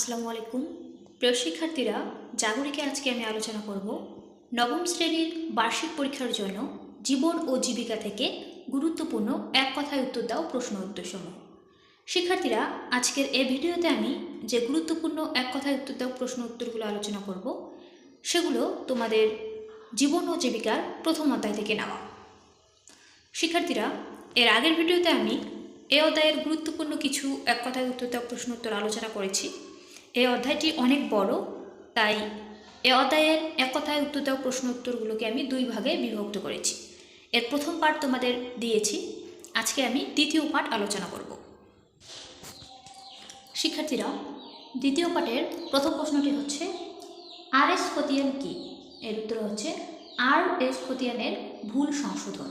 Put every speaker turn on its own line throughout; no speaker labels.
আসসালামু আলাইকুম। প্রিয় শিক্ষার্থীরা, জাগরিকে আজকে আমি আলোচনা করব নবম শ্রেণির বার্ষিক পরীক্ষার জন্য জীবন ও জীবিকা থেকে গুরুত্বপূর্ণ এক কথায় উত্তর দাও প্রশ্ন উত্তরসমূহ। শিক্ষার্থীরা, আজকের এই ভিডিওতে আমি যে গুরুত্বপূর্ণ এক কথায় উত্তর দাও প্রশ্ন উত্তরগুলো আলোচনা করব, সেগুলো তোমাদের জীবন ও জীবিকার প্রথম অধ্যায় থেকে নেওয়া শিক্ষার্থীরা, এর আগের ভিডিওতে আমি এ অধ্যায়ের গুরুত্বপূর্ণ কিছু এক কথায় উত্তর দেওয়া প্রশ্ন উত্তর আলোচনা করেছি। এই অধ্যায়টি অনেক বড়, তাই এ অধ্যায়ের এক কথায় উত্তর দেওয়া প্রশ্ন উত্তরগুলোকে আমি দুই ভাগে বিভক্ত করেছি। এর প্রথম পার্ট তোমাদের দিয়েছি, আজকে আমি দ্বিতীয় পাঠ আলোচনা করব। শিক্ষার্থীরা, দ্বিতীয় পাঠের প্রথম প্রশ্নটি হচ্ছে আর এস খতিয়ান কী? এর উত্তর হচ্ছে আর এস খতিয়ানের ভুল সংশোধন।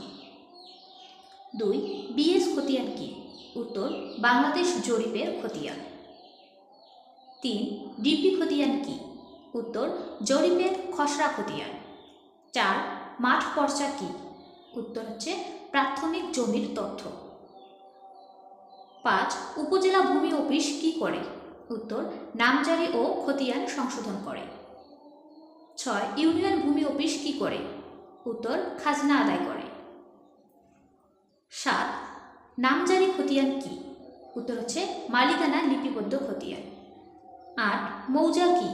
দুই বিএস খতিয়ান কি? উত্তর, বাংলাদেশ জরিপের খতিয়ান। তিন, ডিপি খতিয়ান কি? উত্তর, জরিপের খসড়া খতিয়ান। চার, মাঠ পর্চা কি? উত্তর হচ্ছে প্রাথমিক জমির তথ্য। পাঁচ, উপজেলা ভূমি অফিস কি করে? উত্তর, নামজারি ও খতিয়ান সংশোধন করে। ছয়, ইউনিয়ন ভূমি অফিস কি করে? উত্তর, খাজনা আদায় করে। সাত, নামজারি খতিয়ান কি? উত্তর হচ্ছে মালিকানা লিপিবদ্ধ খতিয়ান। আট মৌজা কি?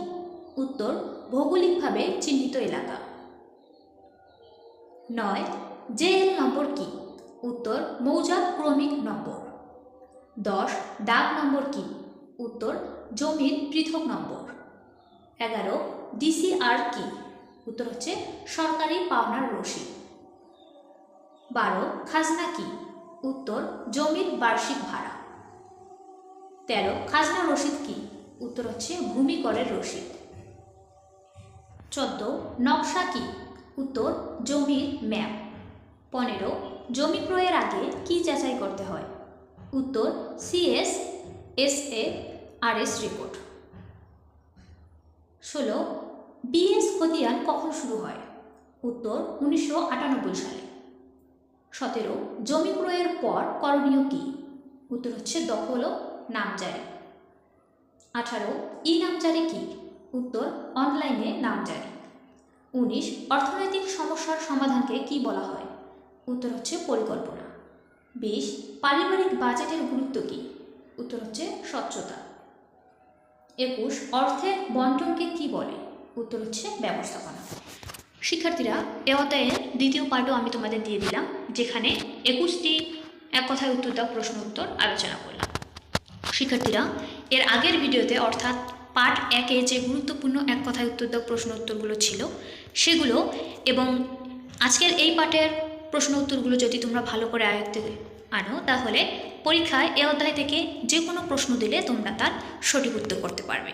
উত্তর, ভৌগোলিকভাবে চিহ্নিত এলাকা। নয়, জেএল নম্বর কি? উত্তর মৌজা ক্রমিক নম্বর। দশ দাগ নম্বর কি? উত্তর, জমির পৃথক নম্বর। এগারো, ডিসিআর কি? উত্তর হচ্ছে সরকারি পাওনার রসিদ। বারো, খাজনা কি? উত্তর, জমির বার্ষিক ভাড়া। তেরো, খাজনা রসিদ কি? উত্তর হচ্ছে ভূমিকরের রসিদ চোদ্দ, নকশা কি? উত্তর, জমির ম্যাপ। পনেরো, জমি ক্রয়ের আগে কি যাচাই করতে হয়? উত্তর, CS S A R S report. ষোলো, বিএস খতিয়ান কখন শুরু হয়? উত্তর, উনিশশো আটানব্বই সালে। সতেরো, জমি ক্রয়ের পর করণীয় কী? উত্তর হচ্ছে দখল ও নামজারি। আঠারো, ই নামজারি কী? উত্তর, অনলাইনে নামজারি। উনিশ, অর্থনৈতিক সমস্যার সমাধানকে কি বলা হয়? উত্তর হচ্ছে পরিকল্পনা। বিশ, পারিবারিক বাজেটের গুরুত্ব কী? উত্তর হচ্ছে স্বচ্ছতা। একুশ, অর্থের বন্টনকে কি বলে? উত্তর হচ্ছে ব্যবস্থাপনা। শিক্ষার্থীরা, এ অধ্যায়ের দ্বিতীয় পার্টও আমি তোমাদের দিয়ে দিলাম, যেখানে একুশটি এক কথায় উত্তর দেওয়া প্রশ্ন উত্তর, আলোচনা করলাম। শিক্ষার্থীরা, এর আগের ভিডিওতে অর্থাৎ পার্ট একে যে গুরুত্বপূর্ণ এক কথায় উত্তর দেওয়া প্রশ্ন উত্তরগুলো ছিল, সেগুলো এবং আজকের এই পাঠের প্রশ্ন উত্তরগুলো যদি তোমরা ভালো করে আয়ত্তে আনো, তাহলে পরীক্ষায় এ অধ্যায় থেকে যে কোনো প্রশ্ন দিলে তোমরা তার সঠিক উত্তর করতে পারবে।